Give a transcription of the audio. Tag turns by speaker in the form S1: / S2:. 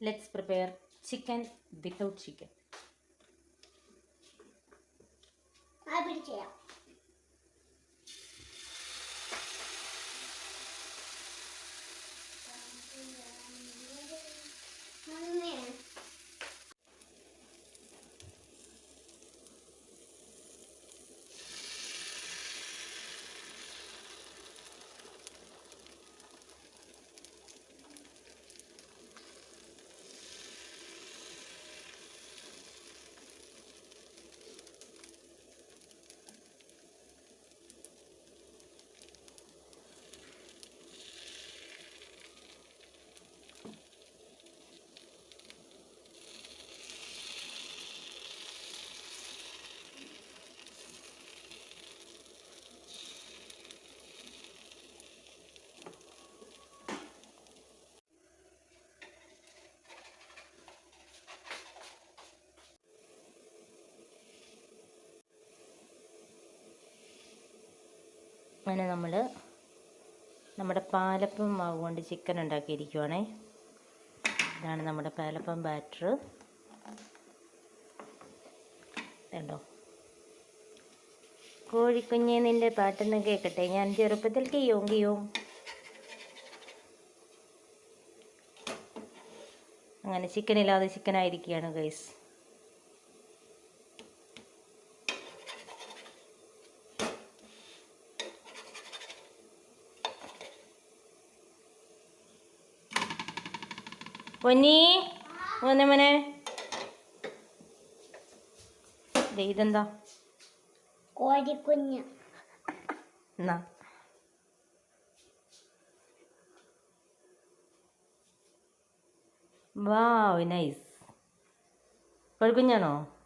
S1: let's prepare chicken without
S2: chicken. I will
S1: അങ്ങനെ നമ്മൾ നമ്മുടെ പാലപ്പം മാവ് കൊണ്ട് ചിക്കൻ ഉണ്ടാക്കിയിരിക്കുവാണേ. ഇതാണ് നമ്മുടെ പാലപ്പം ബാറ്റർ കണ്ടോ? കോഴിക്കുഞ്ഞെ നിന്റെ പാട്ടൊന്ന് കേൾക്കട്ടെ ഞാൻ ചെറുപ്പത്തിൽ കിയോം കിയോം അങ്ങനെ ചിക്കനില്ലാതെ ചിക്കനായിരിക്കുകയാണ് ഗൈസ് പൊന്നി മോനെ മോനെ. ഇതെന്താ?
S2: കോഴിക്കുഞ്ഞ്.
S1: എന്നാ? Wow nice. കോഴിക്കുഞ്ഞാണോ?